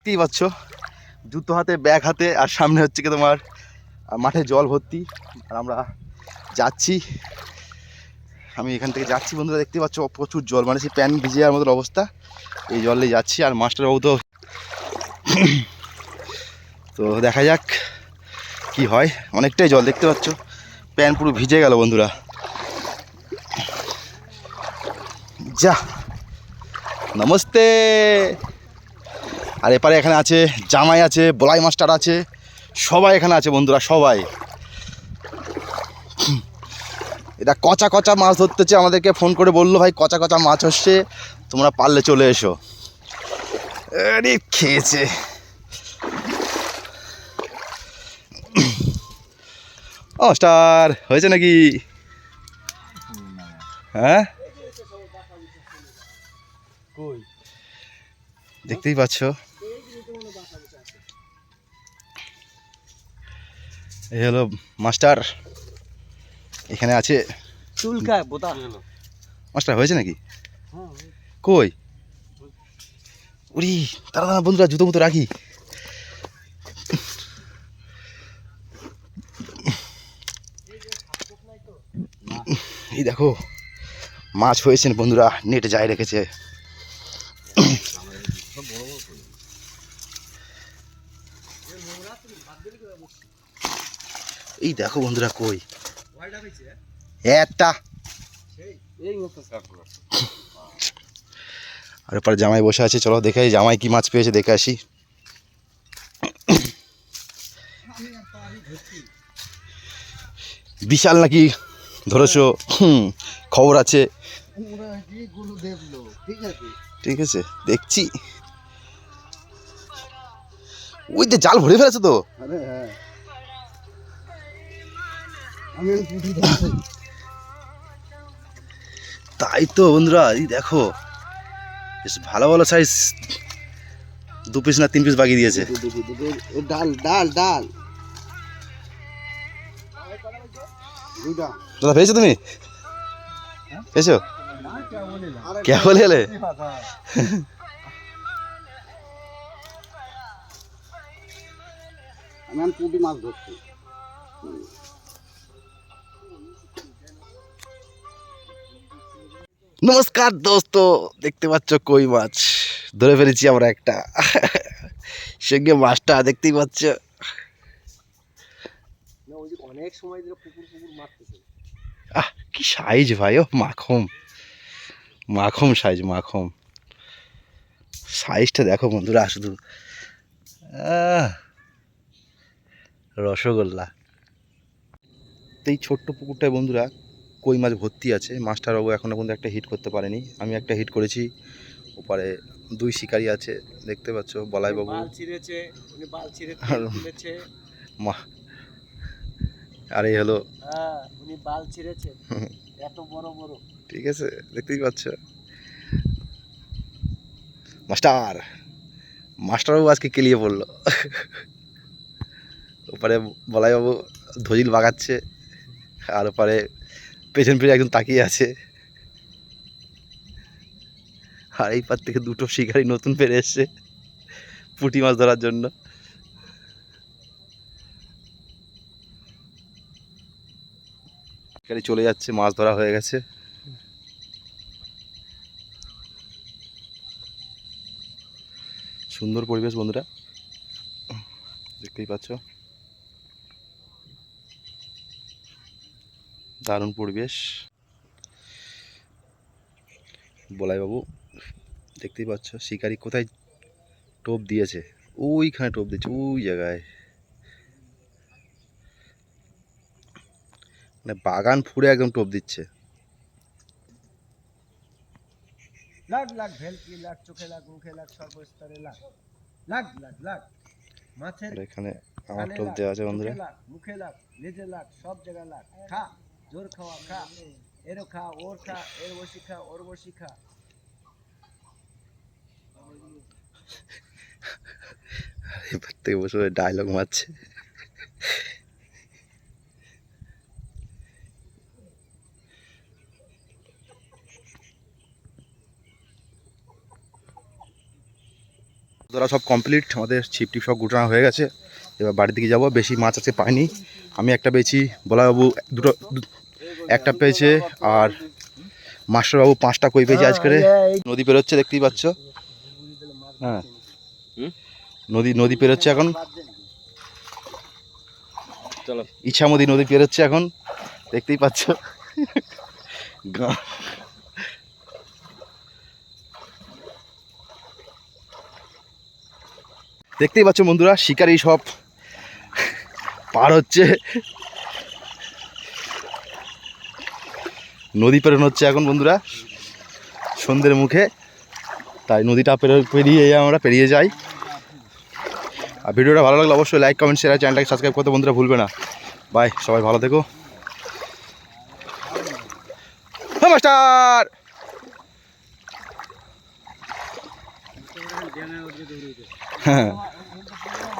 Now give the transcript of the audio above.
দেখতেই পাচ্ছ। জুতো হাতে ব্যাগ হাতে, আর সামনে হচ্ছে কি তোমার মাঠে জল ভর্তি। আর আমরা যাচ্ছি। আমি এখান থেকে যাচ্ছি বন্ধুরা দেখতে পাচ্ছ, প্রচুর জল। মানে সেই প্যান ভিজে যাওয়ার মতো অবস্থা। এই জলে যাচ্ছি, আর মাস্টারবাবু তো তো দেখা যাক কি হয়। অনেকটাই জল, দেখতে পাচ্ছ। প্যান পুরো ভিজে গেল বন্ধুরা। যা। নমস্তে! আর এপারে এখানে আছে, জামাই আছে, বলাই মাস্টার আছে, সবাই এখানে আছে বন্ধুরা, সবাই। এটা কচা কচা মাছ ধরতেছে, আমাদেরকে ফোন করে বলল, ভাই, কচা কচা মাছ হচ্ছে, তোমরা পারলে চলে এসো। আরে খেয়েছে। ও স্টার হয়েছে নাকি? হ্যাঁ? দেখতেই পাচ্ছ? এই হলো মাস্টার। এখানে আছে চুলকায় বোতা মাস্টার হয়েছে নাকি? কই? উরি দাঁড়া দাঁড়া বন্ধুরা জুতো মতো রাখি। এই দেখো মাছ হয়েছেন বন্ধুরা নেট যায় রেখেছে। এই দেখো বন্ধুরা কই? একটা। আর এরপর জামাই বসে আছে চলো দেখে জামাই কি মাছ পেয়েছে দেখে আসি। বিশাল নাকি ধরেছো? খবর আছে। ঠিক আছে। ঠিক আছে দেখছি। ওই যে জাল ভরে ফেলেছে তো? আরে হ্যাঁ। তাই তো বন্ধুরা এই দেখো বেশ ভালো ভালো সাইজ দু পিস না তিন পিস বাগিয়ে দিয়েছে। ডাল ডাল ডাল। দাদা পেয়েছ তুমি? পেয়েছ? কে বলে এলে মাছ ধরছি। নমস্কার দোস্ত দেখতে পাচ্ছ কই মাছ? ধরে ফেলেছি আমরা একটা। সঙ্গে মাছটা দেখতেই পাচ্ছ। অনেক সময় ধরে পুকুর পুকুর মারতেছে আহ কি সাইজ ভাই ও মাখম। মাখম সাইজ মাখম। সাইজটা দেখো বন্ধুরা শুধু। আহ, রসগোল্লা। এই ছোট্ট পুকুরটায় বন্ধুরা কই মাছ ভর্তি আছে। মাস্টারবাবু এখনও পর্যন্ত একটা হিট করতে পারেনি। আমি একটা হিট করেছি। ওপারে দুই শিকারি আছে দেখতে পাচ্ছ বলাইবাবু। ছিঁড়ে আর- মা আর এই হলো হ্যাঁ উনি বাল ছিঁড়েছে। এত বড় বড়। ঠিক আছে দেখতেই পাচ্ছ। মাস্টার মাস্টারবাবু আজকে কেলিয়ে পড়ল। ওপারে বলাইবাবু ধজিল বাগাচ্ছে আর ওপারে পেছন ফিরে একজন তাকিয়ে আছে। আর এই পার থেকে দুটো শিকারি নতুন পেরে এসছে, পুঁটি মাছ ধরার জন্য। শিকারি চলে যাচ্ছে, মাছ ধরা হয়ে গেছে। সুন্দর পরিবেশ বন্ধুরা। দেখতেই পাচ্ছ। দারুণ পরিবেশ। বলাই বাবু দেখতেই পাচ্ছ শিকারি কোথায় টোপ দিয়েছে? ওইখানে টোপ দিয়েছে ওই জায়গায়। মানে বাগান ফুড়ে একদম টোপ দিচ্ছে। লাগ লাগ ভেলকি লাগ চোখে লাগ মুখে লাগ সর্বস্তরে লাগ। লাগ লাগ লাগ। মাছের এখানে আমার টোপ দেওয়া আছে বন্ধুরা। মুখে লাগ লেজে লাগ সব জায়গায় লাগ। খা। জোর খাওয়া খা। এরও খা ওর খা এর বসি খা ওর বসি খা। ডায়লগ মারছে। ধরা সব কমপ্লিট আমাদের ছিপ টিপ সব গুটানো হয়ে গেছে। এবার বাড়ির দিকে যাব। বেশি মাছ আছে পাইনি। আমি একটা পেয়েছি বলাবাবু দুটো দু- একটা পেয়েছে আর মাস্টারবাবু পাঁচটা কই পেয়েছে আজকে নদী পেরোচ্ছে দেখতেই পাচ্ছ। হ্যাঁ। নদী নদী পেরোচ্ছে এখন। চলো। ইছামতি নদী পেরোচ্ছে এখন। দেখতেই পাচ্ছ। দেখতেই পাচ্ছ বন্ধুরা শিকারি সব পার হচ্ছে। নদী পেরোনো হচ্ছে এখন, বন্ধুরা। সন্ধ্যের মুখে। তাই নদীটা পেরো- পেরিয়ে আমরা পেরিয়ে যাই। আর ভিডিওটা ভালো লাগলে অবশ্যই লাইক কমেন্ট শেয়ার চ্যানেলটাকে সাবস্ক্রাইব করতে বন্ধুরা ভুলবে না। বাই সবাই ভালো থেকো। হ্যাঁ হ্যাঁ।